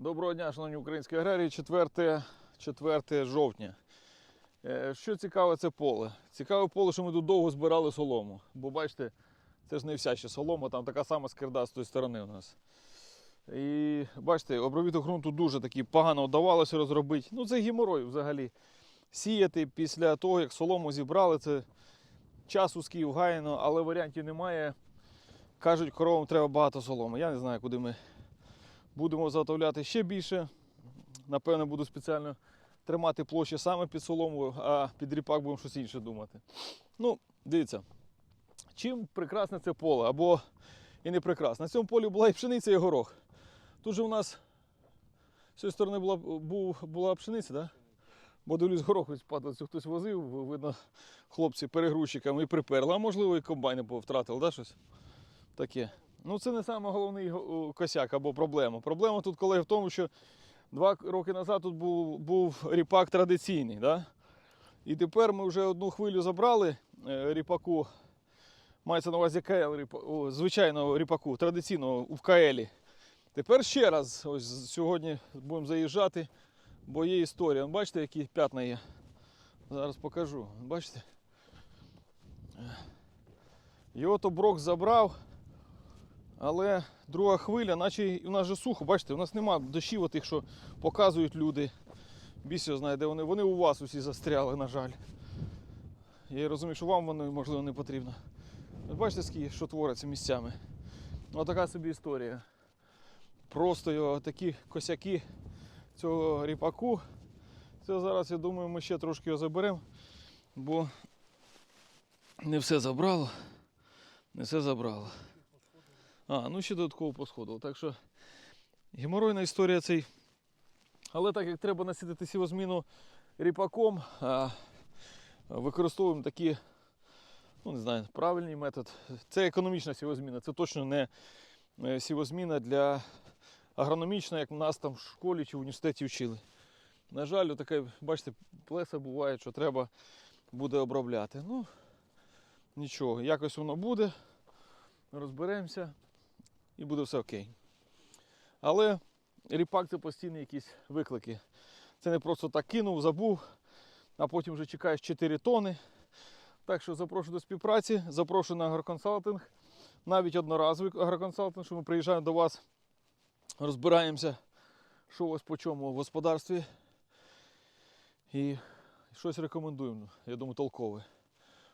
Доброго дня, шановні українські аграрії. 4, 4 жовтня. Е, Що цікаве, це поле. Цікаве поле, що ми тут довго збирали солому. Бо бачите, це ж не вся ще солома, там така сама скирда з тої сторони у нас. І бачите, обробіток ґрунту дуже таки погано вдавалося розробити. Ну, це геморой взагалі. Сіяти після того, як солому зібрали, це часу сків гаяно, але варіантів немає. Кажуть, коровам треба багато соломи. Я не знаю, куди ми будемо заготовляти ще більше. Напевно, буду спеціально тримати площі саме під солому, а під ріпак будемо щось інше думати. Ну, дивіться, чим прекрасне це поле, або і не прекрасне. На цьому полі була і пшениця, і горох. Тут же у нас з цієї сторони була, був, була пшениця, да? бо дивлюсь, горох падав, хтось возив, видно, хлопці перегрузчиками і приперли, а можливо і комбайни втратили, да, щось таке. Ну, це не саме головний косяк або проблема. Проблема тут, колеги, в тому, що два роки назад тут був, був ріпак традиційний. Да? І тепер ми вже одну хвилю забрали е, ріпаку, мається на увазі КЛ, ріпа- о, звичайного ріпаку, традиційного в КЛі. Тепер ще раз, ось сьогодні будемо заїжджати, бо є історія. Бачите, які п'ятна є? Зараз покажу. Бачите? Його то брок забрав. Але друга хвиля, наче й- у нас же сухо, бачите, у нас нема дощів тих, що показують люди. Біс його знає, де вони. Вони у вас усі застряли, на жаль. Я розумію, що вам воно можливо не потрібно. Бачите, що твориться місцями. Отака собі історія. Просто його такі косяки цього ріпаку. Це зараз, я думаю, ми ще трошки його заберемо, бо не все забрало. Не все забрало. А, ну ще додатково посходило. Так що геморойна історія цей. Але так як треба насідати сівозміну ріпаком, використовуємо такі, ну не знаю, правильний метод. Це економічна сівозміна, це точно не е, сівозміна для агрономічна, як нас там в школі чи в університеті вчили. На жаль, таке, бачите, плеса буває, що треба буде обробляти. Ну, нічого, якось воно буде, розберемося і буде все окей. Але ріпак це постійні якісь виклики. Це не просто так кинув, забув, а потім вже чекаєш 4 тони. Так що запрошую до співпраці, запрошую на агроконсалтинг, навіть одноразовий агроконсалтинг, що ми приїжджаємо до вас, розбираємося, що у вас по чому в господарстві. І щось рекомендуємо, я думаю, толкове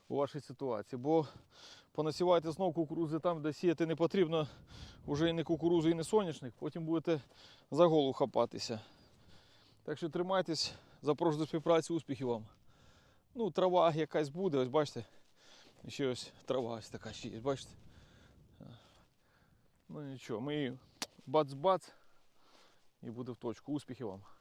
у вашій ситуації. Бо понасівайте знов кукурузи там, де сіяти не потрібно, вже і не кукурузу, і не соняшник, потім будете за голову хапатися. Так що тримайтесь, запрошую до співпраці, успіхів вам. Ну, трава якась буде, ось бачите. Ще ось трава ось така ще є, бачите. Ну нічого, ми її бац-бац і буде в точку. Успіхів вам.